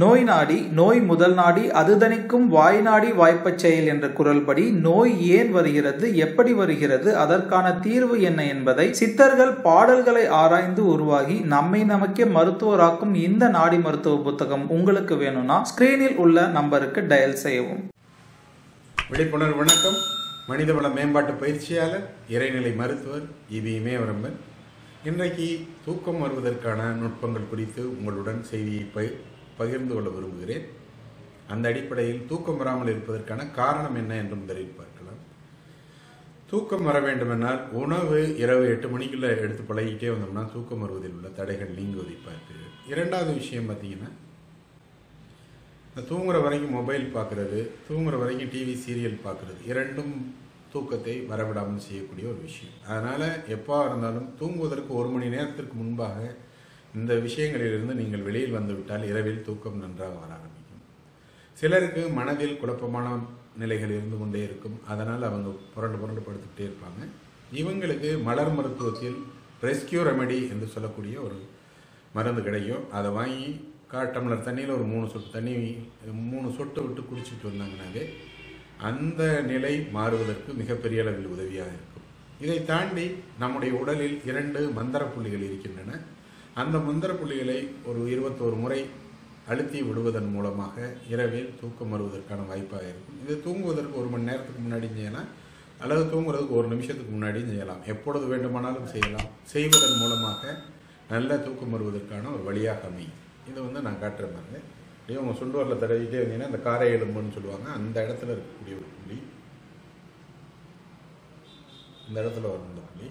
நோய் நாடி நோய் முதல் நாடி அதுதணிக்கும் வாய் நாடி வாய்ப்பச் செயல் என்ற குரல்படி நோய் ஏன் வருகிறது எப்படி வருகிறது அதற்கான தீர்வு என்ன என்பதை சித்தர்கள் பாடல்களை ஆராய்ந்து உருவாகி நம்மை நமக்கே மருத்துவராக்கும் இந்த நாடி மருத்துவ புத்தகம் உங்களுக்கு வேணும்னா ஸ்கிரீனில் உள்ள நம்பருக்கு டயல் செய்யவும். விழிப்புணர்வு வணக்கம். மனிதவள மேம்பாட்டு பயிற்சியாளர் இறைநிலை மருத்துவர் இவி இமயவரம்பன். இன்றைக்கு தூக்கம் வருவதற்கான நுட்பங்கள் குறித்து உங்களுடன் செய்தியை பகிர்ந்து கொள்ள விரும்புகிறேன். அந்த அடிப்படையில் தூக்கம் வராமல் இருப்பதற்கான காரணம் என்ன என்று முதலில் பார்க்கலாம். தூக்கம் வர வேண்டுமென்றால் உணவு இரவு எட்டு மணிக்குள்ள எடுத்து பழகிட்டே வந்தோம்னா தூக்கம் வருவதில் உள்ள தடைகள் நீங்குவதை பார்க்கிறேன் இரண்டாவது விஷயம் பார்த்தீங்கன்னா இந்த தூங்குற வரைக்கும் மொபைல் பார்க்குறது தூங்குற வரைக்கும் டிவி சீரியல் பார்க்குறது இரண்டும் தூக்கத்தை வரவிடாமல் செய்யக்கூடிய ஒரு விஷயம். அதனால் எப்போ இருந்தாலும் தூங்குவதற்கு ஒரு மணி நேரத்திற்கு முன்பாக இந்த விஷயங்களிலிருந்து நீங்கள் வெளியில் வந்துவிட்டால் இரவில் தூக்கம் நன்றாக வர ஆரம்பிக்கும். சிலருக்கு மனதில் குழப்பமான நிலைகள் இருந்து கொண்டே இருக்கும். அதனால் அவங்க புரண்டு புரண்டு படுத்துக்கிட்டே இருப்பாங்க. இவங்களுக்கு மலர் மருத்துவத்தில் ரெஸ்கியூ ரெமெடி என்று சொல்லக்கூடிய ஒரு மருந்து கிடைக்கும். அதை வாங்கி கா டம்ளர் தண்ணியில் ஒரு மூணு சொட்டு தண்ணி மூணு சொட்டு விட்டு குடிச்சிட்டு வந்தாங்கனாவே அந்த நிலை மாறுவதற்கு மிகப்பெரிய அளவில் உதவியாக இருக்கும். இதை தாண்டி நம்முடைய உடலில் இரண்டு மந்திர புள்ளிகள் இருக்கின்றன. அந்த மந்திர புள்ளிகளை ஒரு இருபத்தோரு முறை அழுத்தி விடுவதன் மூலமாக இரவில் தூக்கம் வருவதற்கான வாய்ப்பாக இருக்கும். இது தூங்குவதற்கு ஒரு மணி நேரத்துக்கு முன்னாடி செய்யலாம். அல்லது தூங்குறதுக்கு ஒரு நிமிஷத்துக்கு முன்னாடியும் செய்யலாம். எப்பொழுது வேண்டுமானாலும் செய்யலாம். செய்வதன் மூலமாக நல்ல தூக்கம் வருவதற்கான ஒரு வழியாக அமையும். இதை வந்து நான் காட்டுற மாதிரி. அப்படியே உங்கள் சுண்டுவரில் தடவிட்டே இருந்தீங்கன்னா இந்த காரை எலும்புன்னு சொல்லுவாங்க. அந்த இடத்துல இருக்கக்கூடிய ஒரு புள்ளி. இந்த இடத்துல வரும் இந்த புள்ளி.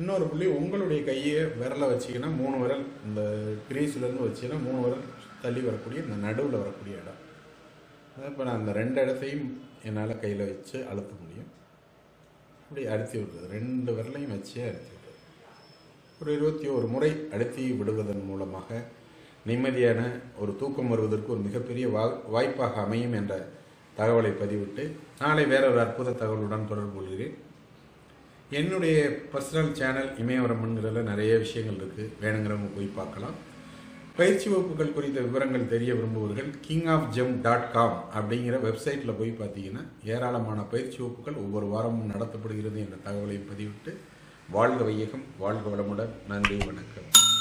இன்னொரு புள்ளி உங்களுடைய கையை விரலை வச்சிங்கன்னா மூணு விரல் இந்த கிரீஸ்லேருந்து வச்சிங்கன்னா மூணு விரல் தள்ளி வரக்கூடிய இந்த நடுவில் வரக்கூடிய இடம். இப்போ நான் அந்த ரெண்டு இடத்தையும் என்னால் கையில் வச்சு அழுத்த முடியும். அப்படி அழுத்தி விடுறது. ரெண்டு விரலையும் வச்சே அழுத்தி விடுறது. ஒரு இருபத்தி ஒரு முறை அழுத்தி விடுவதன் மூலமாக நிம்மதியான ஒரு தூக்கம் வருவதற்கு ஒரு மிகப்பெரிய வா வாய்ப்பாக அமையும் என்ற தகவலை பதிவிட்டு நாளை வேற ஒரு அற்புத தகவலுடன் தொடர்பு கொள்கிறேன். என்னுடைய பர்சனல் சேனல் இமயவரம்ங்கிறதுல நிறைய விஷயங்கள் இருக்குது வேணுங்கிறவங்க போய் பார்க்கலாம். பயிற்சி வகுப்புகள் குறித்த விவரங்கள் தெரிய விரும்புவர்கள் king of gem dot com அப்படிங்கிற வெப்சைட்டில் போய் பார்த்தீங்கன்னா ஏராளமான பயிற்சி வகுப்புகள் ஒவ்வொரு வாரமும் நடத்தப்படுகிறது என்ற தகவலையும் பதிவிட்டு வாழ்க வையகம் வாழ்க வளமுடன். நன்றி வணக்கம்.